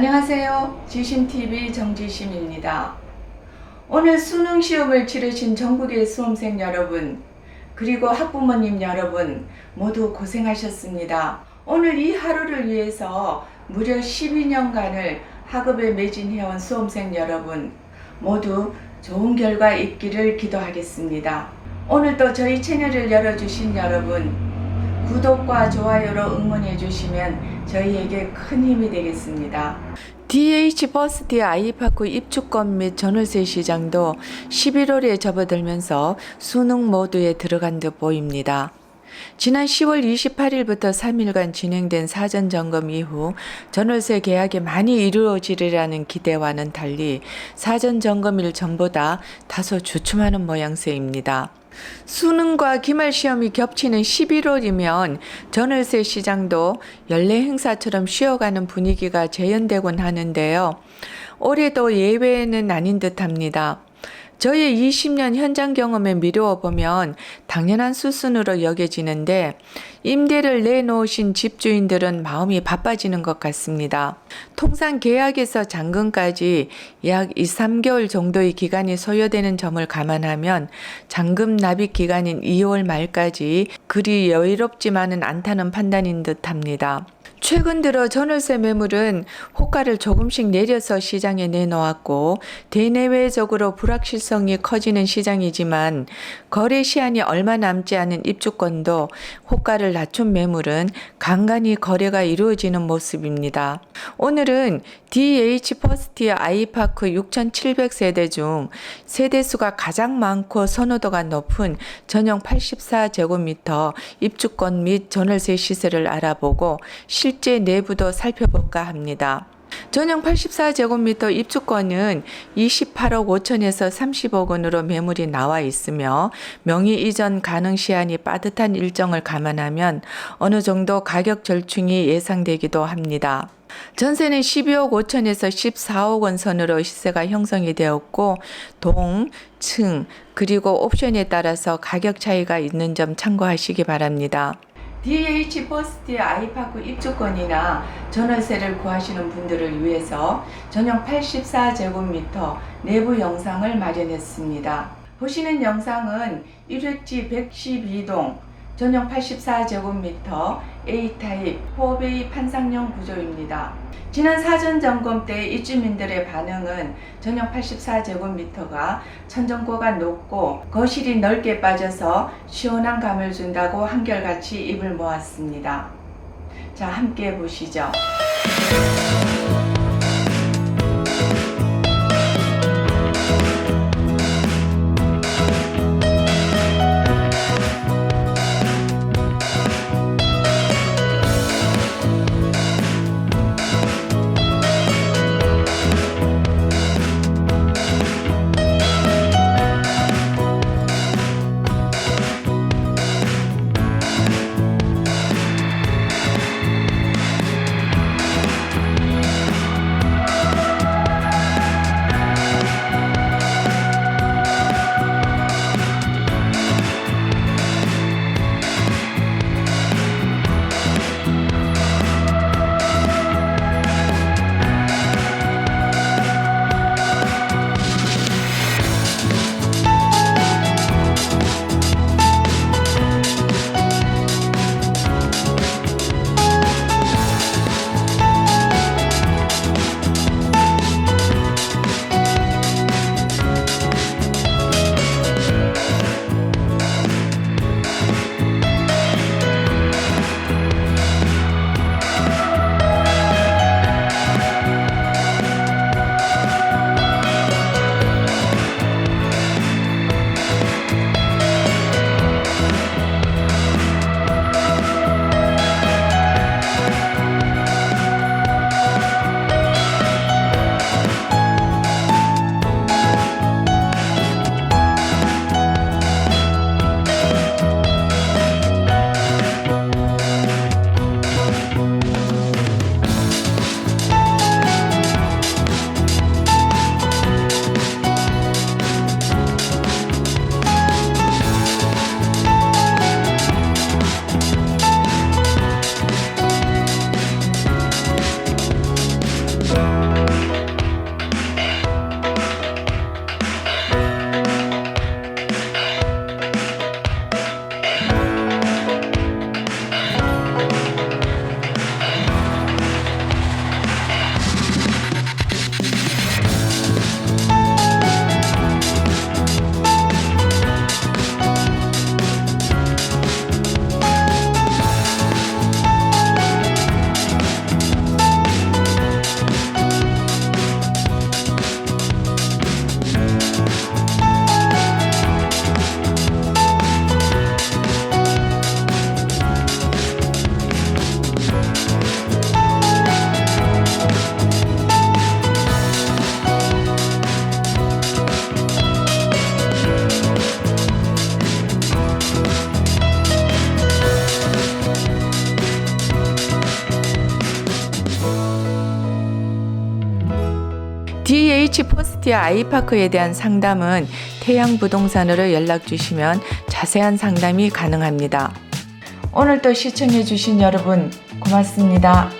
안녕하세요. 지심TV 정지심입니다. 오늘 수능 시험을 치르신 전국의 수험생 여러분, 그리고 학부모님 여러분, 모두 고생하셨습니다. 오늘 이 하루를 위해서 무려 12년간을 학업에 매진해온 수험생 여러분, 모두 좋은 결과 있기를 기도하겠습니다. 오늘도 저희 채널을 열어주신 여러분, 구독과 좋아요로 응원해 주시면 저희에게 큰 힘이 되겠습니다. DH 버스티 아이파크 입주권 및 전월세 시장도 11월에 접어들면서 수능 모드에 들어간 듯 보입니다. 지난 10월 28일부터 3일간 진행된 사전 점검 이후 전월세 계약이 많이 이루어지리라는 기대와는 달리 사전 점검일 전보다 다소 주춤하는 모양새입니다. 수능과 기말 시험이 겹치는 11월이면 전월세 시장도 연례 행사처럼 쉬어가는 분위기가 재현되곤 하는데요. 올해도 예외는 아닌 듯합니다. 저의 20년 현장 경험에 미루어 보면 당연한 수순으로 여겨지는데 임대를 내놓으신 집주인들은 마음이 바빠지는 것 같습니다. 통상 계약에서 잔금까지 약 2, 3개월 정도의 기간이 소요되는 점을 감안하면 잔금 납입 기간인 2월 말까지 그리 여유롭지만은 않다는 판단인 듯합니다. 최근 들어 전월세 매물은 호가를 조금씩 내려서 시장에 내놓았고 대내외적으로 불확실성이 커지는 시장이지만 거래 시한이 얼마 남지 않은 입주권도 호가를 낮춘 매물은 간간히 거래가 이루어지는 모습입니다. 오늘은 DH 퍼스티어 아이파크 6,700세대 중 세대수가 가장 많고 선호도가 높은 전용 84제곱미터 입주권 및 전월세 시세를 알아보고 실제 내부도 살펴볼까 합니다. 전용 84제곱미터 입주권은 28억 5천에서 30억 원으로 매물이 나와 있으며 명의 이전 가능 시한이 빠듯한 일정을 감안하면 어느 정도 가격 절충이 예상되기도 합니다. 전세는 12억 5천에서 14억 원 선으로 시세가 형성이 되었고 동, 층, 그리고 옵션에 따라서 가격 차이가 있는 점 참고하시기 바랍니다. DH 버스티 아이파크 입주권이나 전월세를 구하시는 분들을 위해서 전용 84제곱미터 내부 영상을 마련했습니다. 보시는 영상은 1획지 112동 전용 84제곱미터 A타입 4베이 판상형 구조입니다. 지난 사전 점검 때 입주민들의 반응은 전용 84제곱미터가 천정고가 높고 거실이 넓게 빠져서 시원한 감을 준다고 한결같이 입을 모았습니다. 자, 함께 보시죠. DH 포스티아 아이파크에 대한 상담은 태양부동산으로 연락 주시면 자세한 상담이 가능합니다. 오늘도 시청해 주신 여러분 고맙습니다.